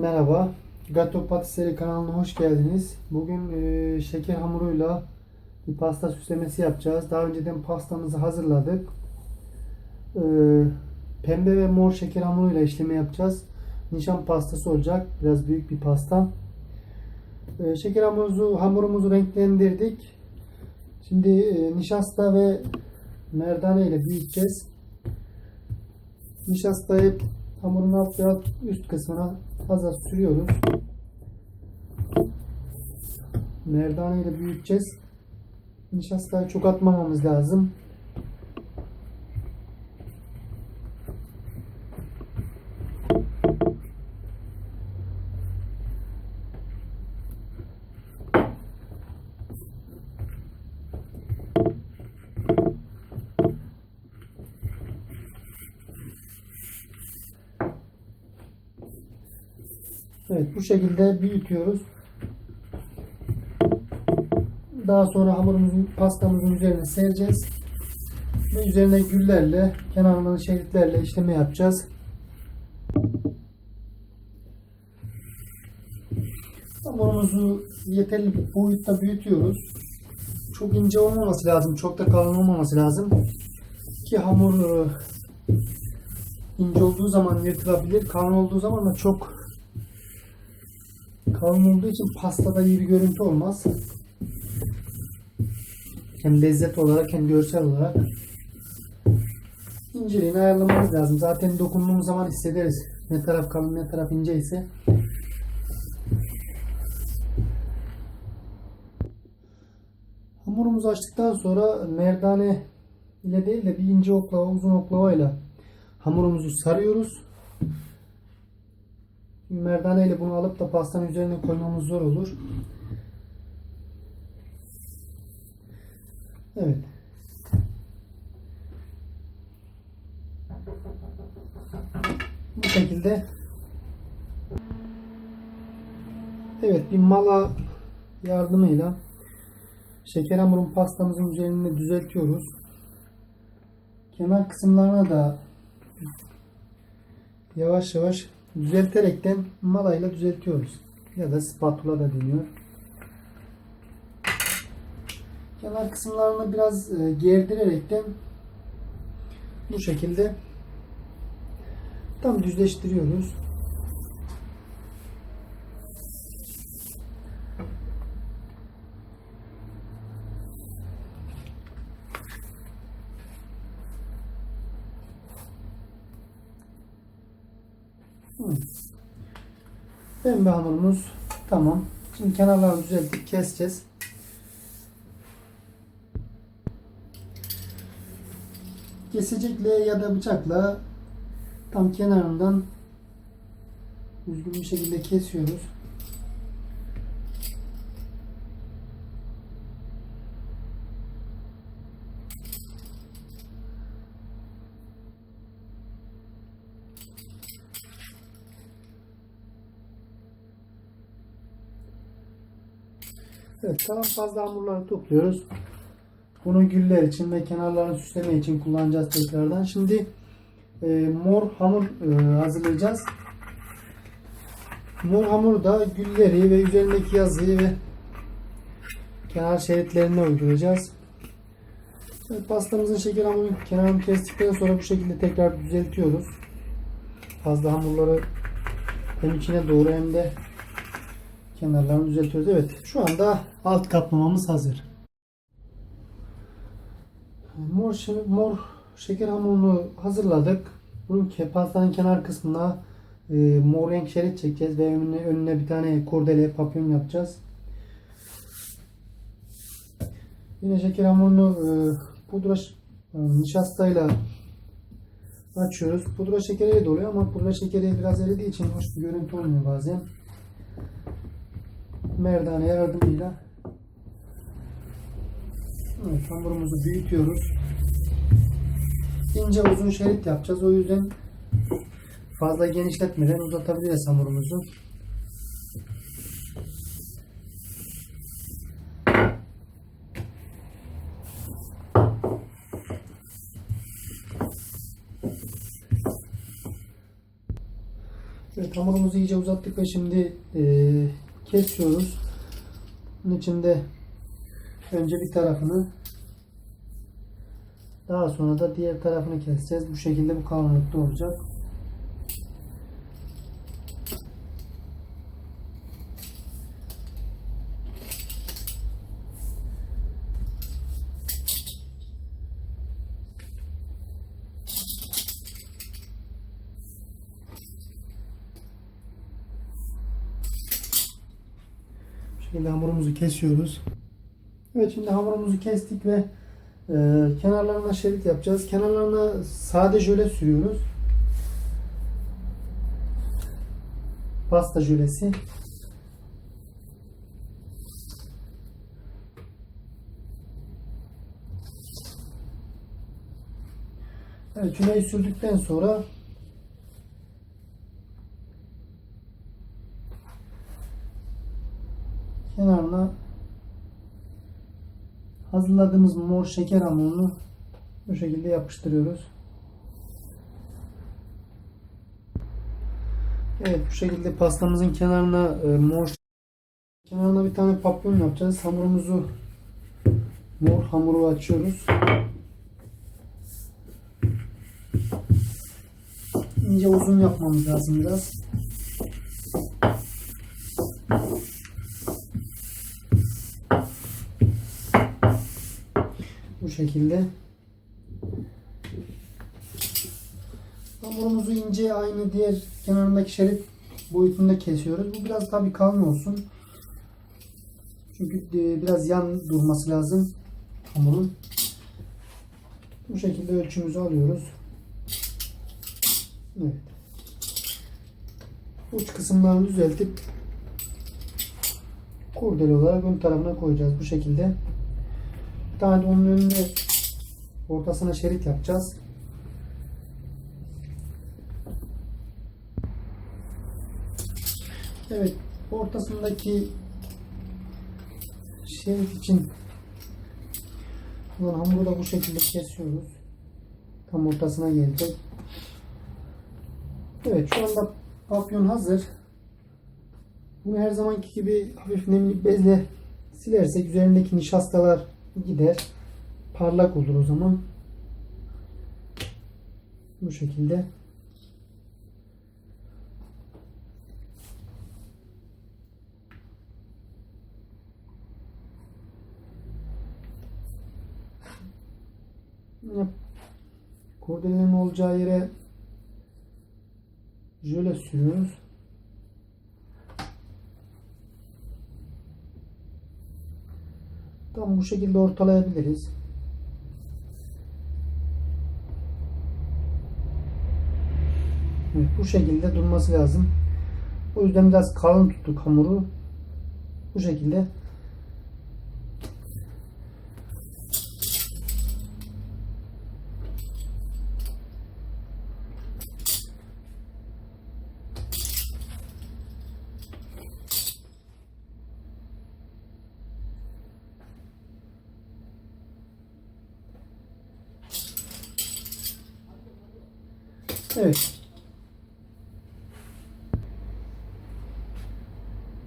Merhaba, Gato Patisserie kanalına hoş geldiniz. Bugün e, şeker hamuruyla bir pasta süslemesi yapacağız. Daha önceden pastamızı hazırladık. E, pembe ve mor şeker hamuruyla işleme yapacağız. Nişan pastası olacak. Biraz büyük bir pasta. E, şeker hamurumuzu, hamurumuzu renklendirdik. Şimdi e, nişasta ve merdane ile büyüteceğiz. Nişastayı hamurun alt ve alt üst kısmına fazla sürüyoruz. Merdane ile büyüteceğiz. Nişastayı çok atmamamız lazım. Evet bu şekilde büyütüyoruz. Daha sonra hamurumuzun pastamızın üzerine sereceğiz. Ve üzerine güllerle, kenarından şeritlerle işleme yapacağız. Hamurumuzu yeterli boyutta büyütüyoruz. Çok ince olmaması lazım, çok da kalın olmaması lazım. Ki hamur e, ince olduğu zaman yırtılabilir, kalın olduğu zaman da çok kalın olduğu için pastada iyi bir görüntü olmaz. Hem lezzet olarak hem görsel olarak inceliğini ayarlamamız lazım. Zaten dokunduğumuz zaman hissederiz. Ne taraf kalın ne taraf ince ise. Hamurumuzu açtıktan sonra merdane ile değil de bir ince oklava uzun oklava ile hamurumuzu sarıyoruz. Merdane ile bunu alıp da pastanın üzerine koymamız zor olur. Evet. Bu şekilde Evet bir mala yardımıyla şeker hamurun pastamızın üzerine düzeltiyoruz. Kenar kısımlarına da yavaş yavaş düzelterekten malayla düzeltiyoruz. Ya da spatula da deniyor. Kenar kısımlarını biraz e, gerdirerekten bu şekilde tam düzleştiriyoruz. Hı. Pembe hamurumuz tamam. Şimdi kenarlarını düzeltip keseceğiz. Kesecekle ya da bıçakla tam kenarından düzgün bir şekilde kesiyoruz. Evet, kalan fazla hamurları topluyoruz. Bunu güller için ve kenarlarını süsleme için kullanacağız tekrardan. Şimdi e, mor hamur e, hazırlayacağız. Mor hamuru da gülleri ve üzerindeki yazıyı ve kenar şeritlerine uygulayacağız. Evet, pastamızın şeker hamurunun kenarını kestikten sonra bu şekilde tekrar düzeltiyoruz. Fazla hamurları hem içine doğru hem de kenarlarını düzeltiyoruz. Evet şu anda alt kaplamamız hazır. Mor, mor şeker hamurunu hazırladık. Bunun ke- pastanın kenar kısmına e, mor renk şerit çekeceğiz ve önüne, önüne bir tane kurdele papyon yapacağız. Yine şeker hamurunu e, pudra ş- e, nişastayla açıyoruz. Pudra şekeri de oluyor ama pudra şekeri biraz eridiği için hoş bir görüntü olmuyor bazen. Merdane yardımıyla Evet, hamurumuzu büyütüyoruz. İnce uzun şerit yapacağız. O yüzden fazla genişletmeden uzatabiliriz hamurumuzu. Evet hamurumuzu iyice uzattık ve şimdi eee, kesiyoruz. Bunun içinde önce bir tarafını daha sonra da diğer tarafını keseceğiz. Bu şekilde bu kalınlıkta olacak. Şekilde hamurumuzu kesiyoruz. Evet şimdi hamurumuzu kestik ve e, kenarlarına şerit yapacağız. Kenarlarına sade jöle sürüyoruz. Pasta jölesi. Evet jöleyi sürdükten sonra kenarına hazırladığımız mor şeker hamurunu bu şekilde yapıştırıyoruz. Evet bu şekilde pastamızın kenarına e, mor kenarına bir tane papyon yapacağız. Hamurumuzu mor hamuru açıyoruz. İnce uzun yapmamız lazım biraz. Şekilde. Hamurumuzu ince aynı diğer kenarındaki şerit boyutunda kesiyoruz. Bu biraz tabii kalın olsun. Çünkü e, biraz yan durması lazım hamurun. Bu şekilde ölçümüzü alıyoruz. Evet. Uç kısımlarını düzeltip kurdele olarak ön tarafına koyacağız bu şekilde. Tane onun önüne ortasına şerit yapacağız. Evet, ortasındaki şerit için olan hamuru da bu şekilde kesiyoruz. Tam ortasına gelecek. Evet, şu anda papyon hazır. Bunu her zamanki gibi hafif nemli bezle silersek üzerindeki nişastalar gider. Parlak olur o zaman. Bu şekilde. Kurdelenin olacağı yere jöle sürüyoruz. Tam bu şekilde ortalayabiliriz. Evet, bu şekilde durması lazım. O yüzden biraz kalın tuttuk hamuru. Bu şekilde Evet.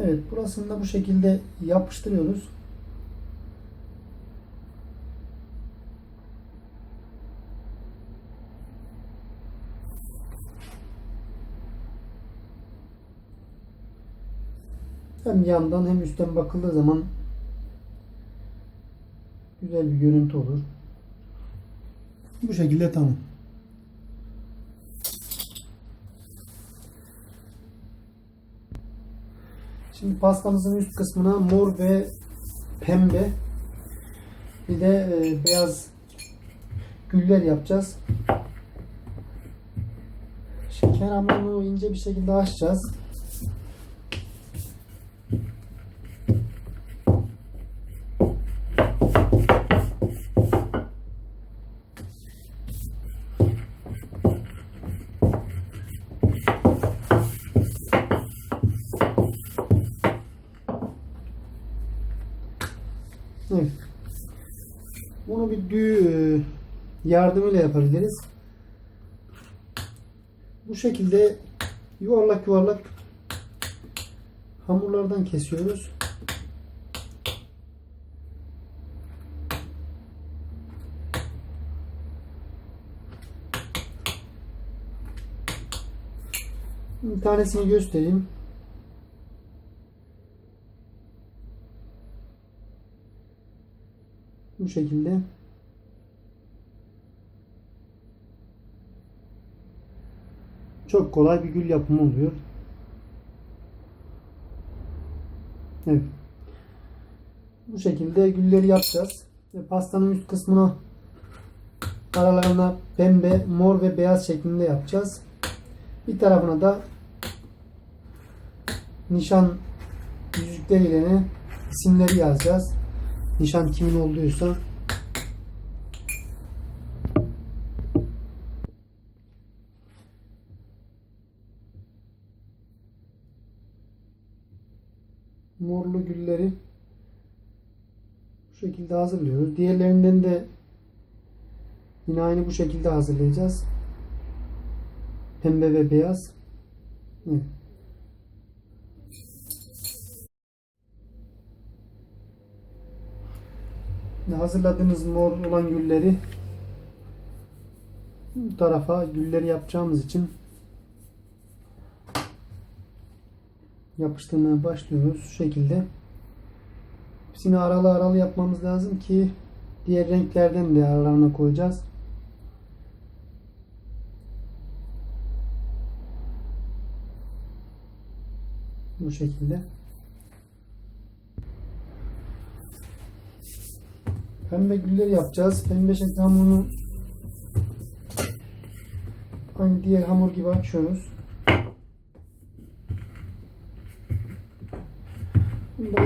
Evet, burasını da bu şekilde yapıştırıyoruz. Hem yandan hem üstten bakıldığı zaman güzel bir görüntü olur. Bu şekilde tamam. Şimdi pastamızın üst kısmına mor ve pembe bir de e, beyaz güller yapacağız. Şeker hamurunu ince bir şekilde açacağız. Yardımıyla yapabiliriz. Bu şekilde yuvarlak yuvarlak hamurlardan kesiyoruz. Bir tanesini göstereyim. Bu şekilde. Çok kolay bir gül yapımı oluyor. Evet. Bu şekilde gülleri yapacağız. Ve pastanın üst kısmına aralarına pembe, mor ve beyaz şeklinde yapacağız. Bir tarafına da nişan yüzükleriyle isimleri yazacağız. Nişan kimin olduysa. Morlu gülleri bu şekilde hazırlıyoruz. Diğerlerinden de yine aynı bu şekilde hazırlayacağız. Pembe ve beyaz. Evet. Ve hazırladığımız mor olan gülleri bu tarafa gülleri yapacağımız için yapıştırmaya başlıyoruz şu şekilde. Hepsini aralı aralı yapmamız lazım ki diğer renklerden de aralarına koyacağız. Bu şekilde. Pembe güller yapacağız. Pembe şekli hamurunu aynı diğer hamur gibi açıyoruz.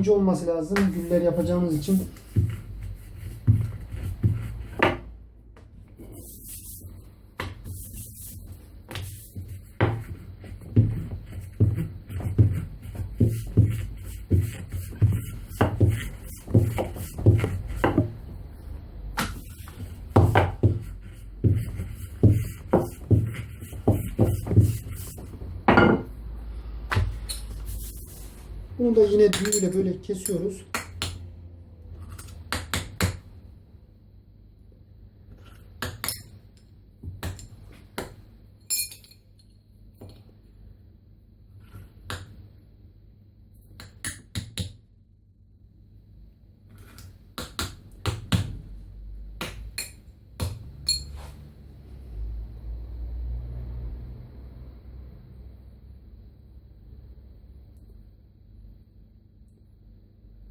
İnce olması lazım. Güller yapacağımız için. Bunu da yine düğüyle böyle kesiyoruz.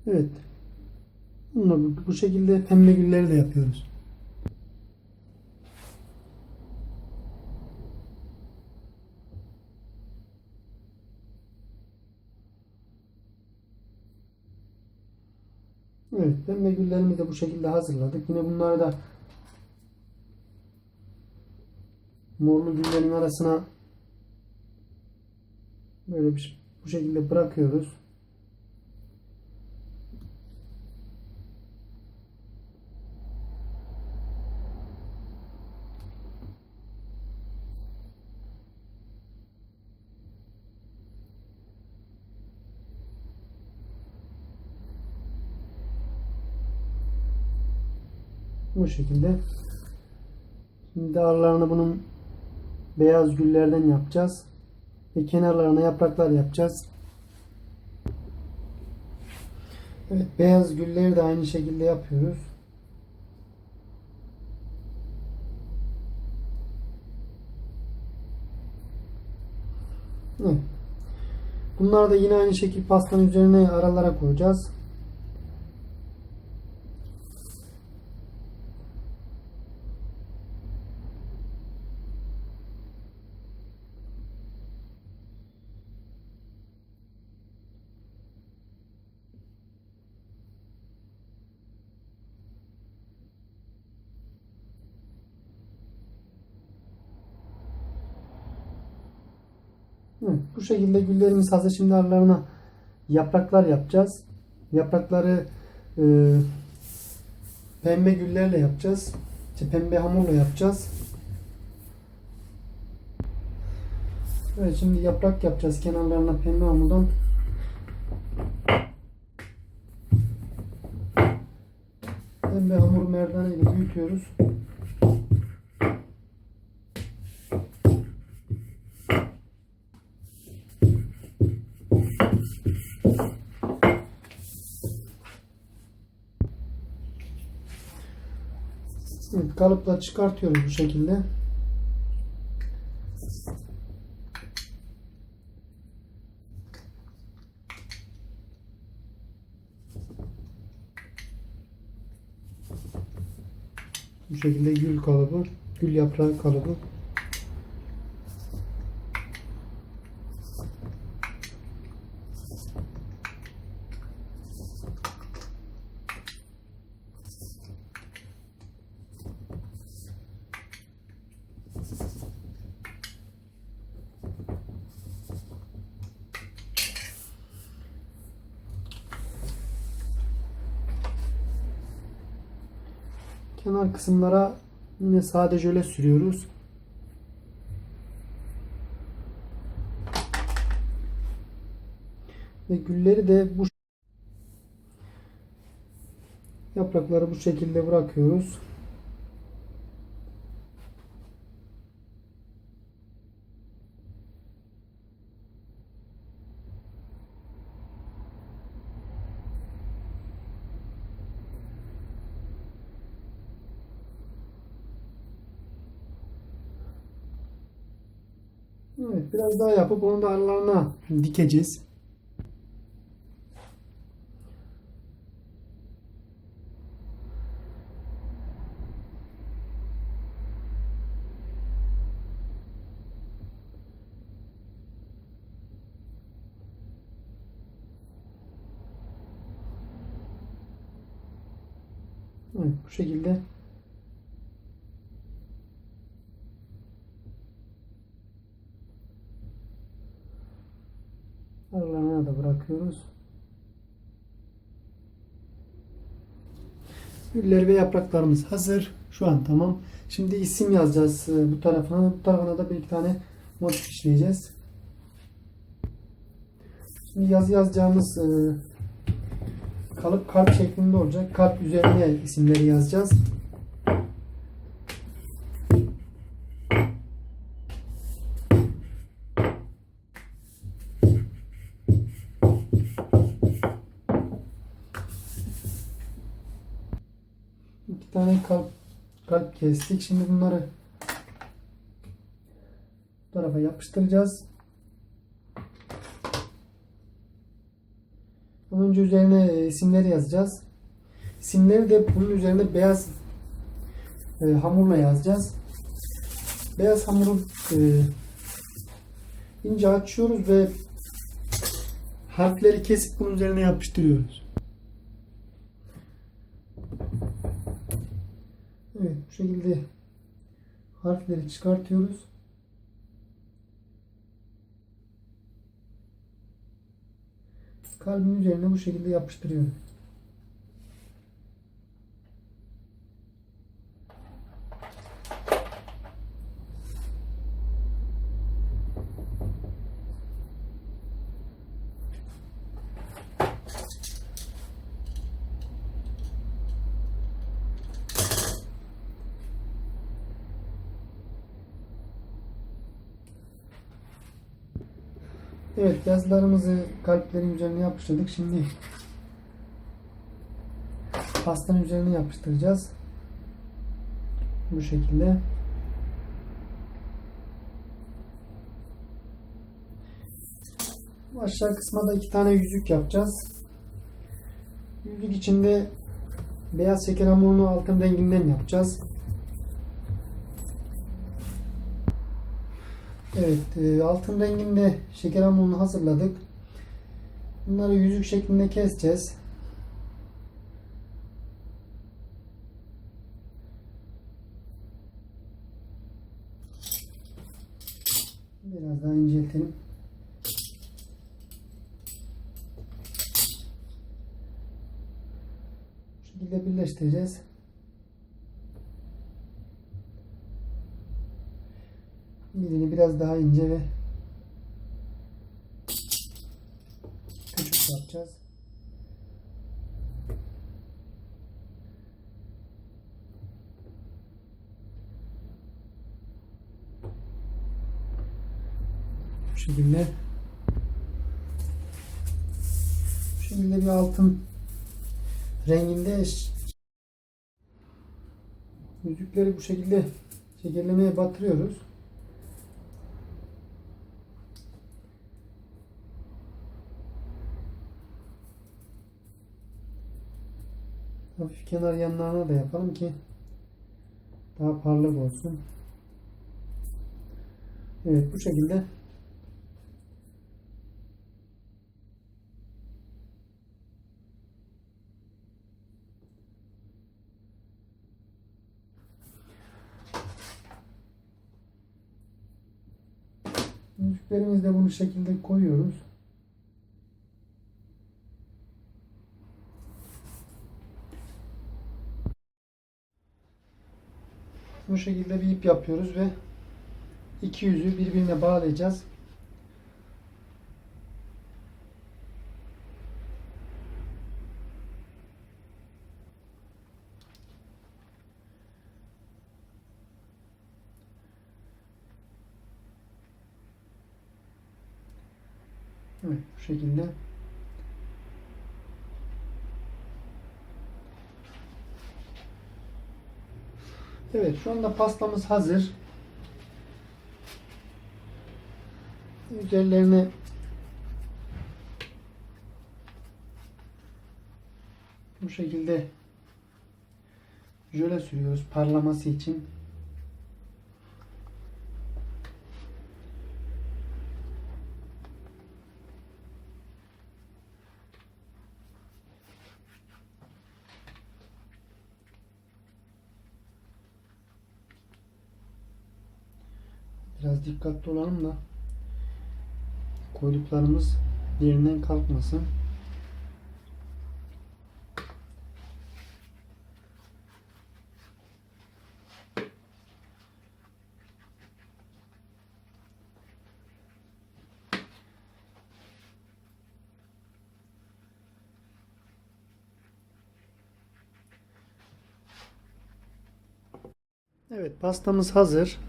Evet. Bununla bu- şekilde pembe gülleri de yapıyoruz. Evet, pembe güllerimizi de bu şekilde hazırladık. Yine bunları da morlu güllerin arasına böyle bir bu şekilde bırakıyoruz. Bu şekilde. Şimdi aralarını bunun beyaz güllerden yapacağız. Ve kenarlarına yapraklar yapacağız. Evet beyaz gülleri de aynı şekilde yapıyoruz. Evet. Bunları da yine aynı şekilde pastanın üzerine aralara koyacağız. Evet, bu şekilde güllerimiz hazır. Şimdi aralarına yapraklar yapacağız. Yaprakları e, pembe güllerle yapacağız. İşte pembe hamurla yapacağız. Evet şimdi yaprak yapacağız kenarlarına pembe hamurdan. Pembe hamur merdane ile büyütüyoruz. Kalıpla çıkartıyoruz bu şekilde. Bu şekilde gül kalıbı, gül yaprağı kalıbı. Kenar kısımlara yine sade jöle sürüyoruz. Ve gülleri de bu yaprakları bu şekilde bırakıyoruz. Evet, biraz daha yapıp onu da aralarına dikeceğiz. Evet, bu şekilde aralarına da bırakıyoruz. Güller ve yapraklarımız hazır. Şu an tamam. Şimdi isim yazacağız e, bu tarafına. Bu tarafına da bir iki tane motif işleyeceğiz. Şimdi yazı yazacağımız e, kalıp kalp şeklinde olacak. Kalp üzerine isimleri yazacağız. Kestik. Şimdi bunları bu tarafa yapıştıracağız. Önce üzerine e, isimleri yazacağız. İsimleri de bunun üzerine beyaz e, hamurla yazacağız. Beyaz hamuru e, ince açıyoruz ve harfleri kesip bunun üzerine yapıştırıyoruz. Şekilde harfleri çıkartıyoruz. Kalbin üzerine bu şekilde yapıştırıyorum. Evet yazılarımızı kalplerin üzerine yapıştırdık. Şimdi pastanın üzerine yapıştıracağız. Bu şekilde. Aşağı kısma da iki tane yüzük yapacağız. Yüzük içinde beyaz şeker hamurunu altın renginden yapacağız. Evet, e, altın renginde şeker hamurunu hazırladık. Bunları yüzük şeklinde keseceğiz. Biraz daha inceltelim. Bu şekilde birleştireceğiz. Bildiğini biraz daha ince ve küçük yapacağız. Bu şekilde bu şekilde bir altın renginde yüzükleri bu şekilde şekerlemeye batırıyoruz. Kenar yanlarına da yapalım ki daha parlak olsun. Evet bu şekilde Yüzüklerimizi de bunu şekilde koyuyoruz. Bu şekilde bir ip yapıyoruz ve iki yüzü birbirine bağlayacağız. Evet bu şekilde. Evet şu anda pastamız hazır. Üzerlerine bu şekilde jöle sürüyoruz parlaması için. Biraz dikkatli olalım da koyduklarımız yerinden kalkmasın. Evet pastamız hazır.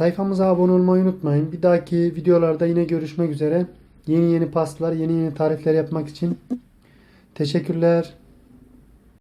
Sayfamıza abone olmayı unutmayın. Bir dahaki videolarda yine görüşmek üzere. Yeni yeni pastalar, yeni yeni tarifler yapmak için teşekkürler.